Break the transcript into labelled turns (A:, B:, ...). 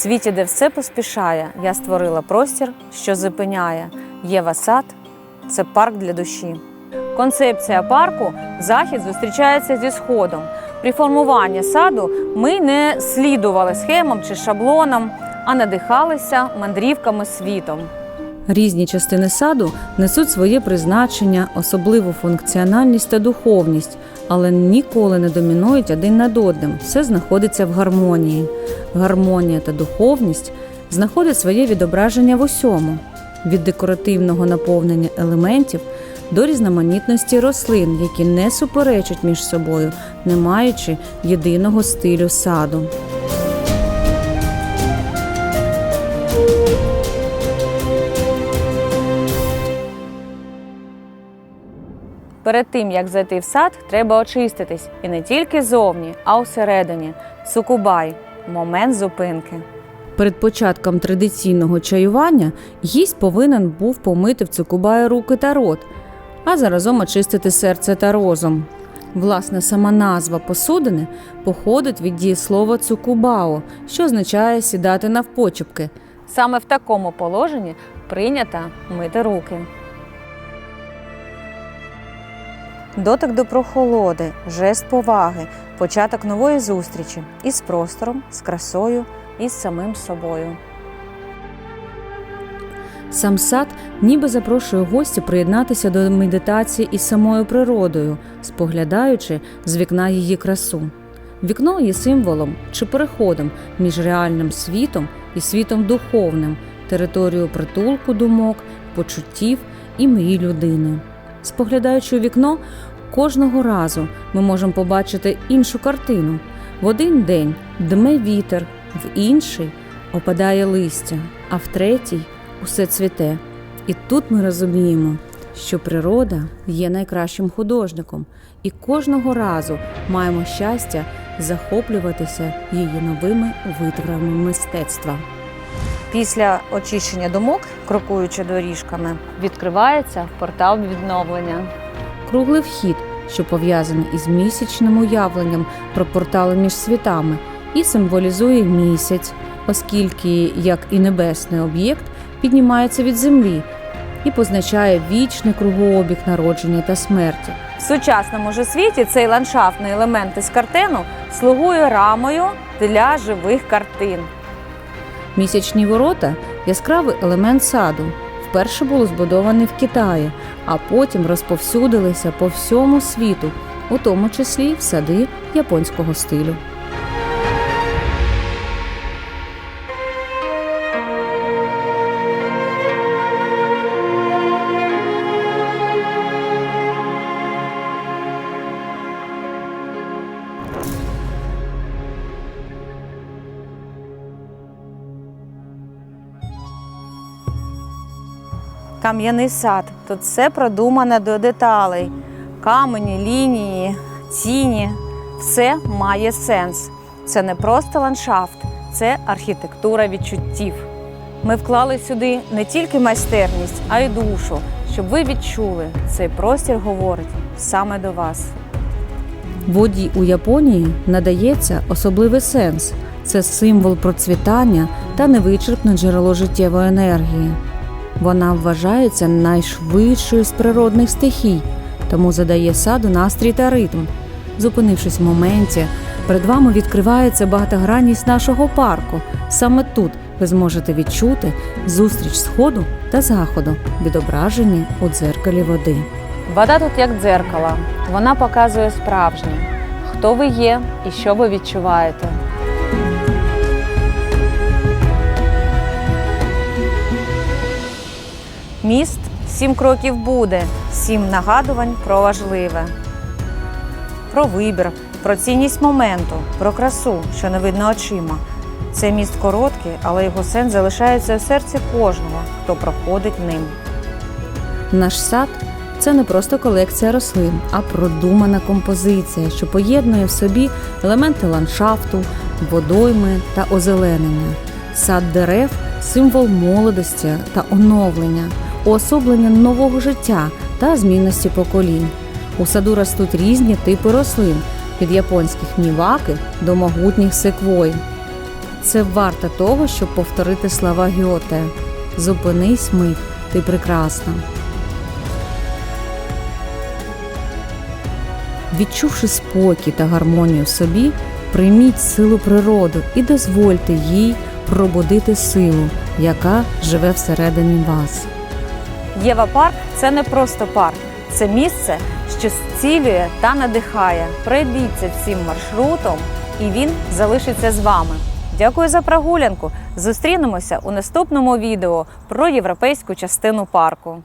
A: світі, де все поспішає, я створила простір, що зупиняє. Єва сад це парк для душі. Концепція парку захід зустрічається зі сходом. При формуванні саду ми не слідували схемам чи шаблонам, а надихалися мандрівками світом.
B: Різні частини саду несуть своє призначення, особливу функціональність та духовність, але ніколи не домінують один над одним. Все знаходиться в гармонії. Гармонія та духовність знаходять своє відображення в усьому від декоративного наповнення елементів до різноманітності рослин, які не суперечать між собою, не маючи єдиного стилю саду.
A: Перед тим як зайти в сад, треба очиститись і не тільки зовні, а усередині. Сукубай момент зупинки.
B: Перед початком традиційного чаювання гість повинен був помити в цукубаї руки та рот, а заразом очистити серце та розум. Власне, сама назва посудини походить від дієслова цукубао, що означає сідати навпочепки.
A: Саме в такому положенні прийнято мити руки. Дотик до прохолоди, жест поваги, початок нової зустрічі із простором, з красою і з самим собою.
B: Сам сад ніби запрошує гостя приєднатися до медитації із самою природою, споглядаючи з вікна її красу. Вікно є символом чи переходом між реальним світом і світом духовним, територією притулку думок, почуттів і мрій людини. Споглядаючи у вікно, кожного разу ми можемо побачити іншу картину. В один день дме вітер, в інший опадає листя, а в третій усе цвіте. І тут ми розуміємо, що природа є найкращим художником, і кожного разу маємо щастя захоплюватися її новими витворами мистецтва.
A: Після очищення думок, крокуючи доріжками, відкривається портал відновлення.
B: Круглий вхід, що пов'язаний із місячним уявленням про портали між світами, і символізує місяць, оскільки, як і небесний об'єкт, піднімається від землі і позначає вічний кругообіг народження та смерті.
A: В сучасному ж світі цей ландшафтний елемент із картину слугує рамою для живих картин.
B: Місячні ворота яскравий елемент саду. Вперше було збудовані в Китаї, а потім розповсюдилися по всьому світу, у тому числі в сади японського стилю.
A: Кам'яний сад. Тут все продумано до деталей. Камені, лінії, тіні. Все має сенс. Це не просто ландшафт, це архітектура відчуттів. Ми вклали сюди не тільки майстерність, а й душу, щоб ви відчули, цей простір говорить саме до вас.
B: Воді у Японії надається особливий сенс. Це символ процвітання та невичерпне джерело життєвої енергії. Вона вважається найшвидшою з природних стихій, тому задає саду настрій та ритм. Зупинившись в моменті, перед вами відкривається багатогранність нашого парку. Саме тут ви зможете відчути зустріч сходу та заходу, відображені у дзеркалі води.
A: Вода тут як дзеркало. Вона показує справжнє, хто ви є і що ви відчуваєте. Міст сім кроків буде, сім нагадувань про важливе, про вибір, про цінність моменту, про красу, що не видно очима. Цей міст короткий, але його сенс залишається у серці кожного, хто проходить ним.
B: Наш сад це не просто колекція рослин, а продумана композиція, що поєднує в собі елементи ландшафту, водойми та озеленення. Сад дерев символ молодості та оновлення, уособлення нового життя та змінності поколінь. У саду ростуть різні типи рослин від японських міваки до могутніх секвой. Це варто того, щоб повторити слова Гьоте. Зупинись мить, ти прекрасна. Відчувши спокій та гармонію в собі, прийміть силу природи і дозвольте їй пробудити силу, яка живе всередині вас.
A: Єва парк це не просто парк, це місце, що зцілює та надихає. Пройдіться цим маршрутом, і він залишиться з вами. Дякую за прогулянку. Зустрінемося у наступному відео про європейську частину парку.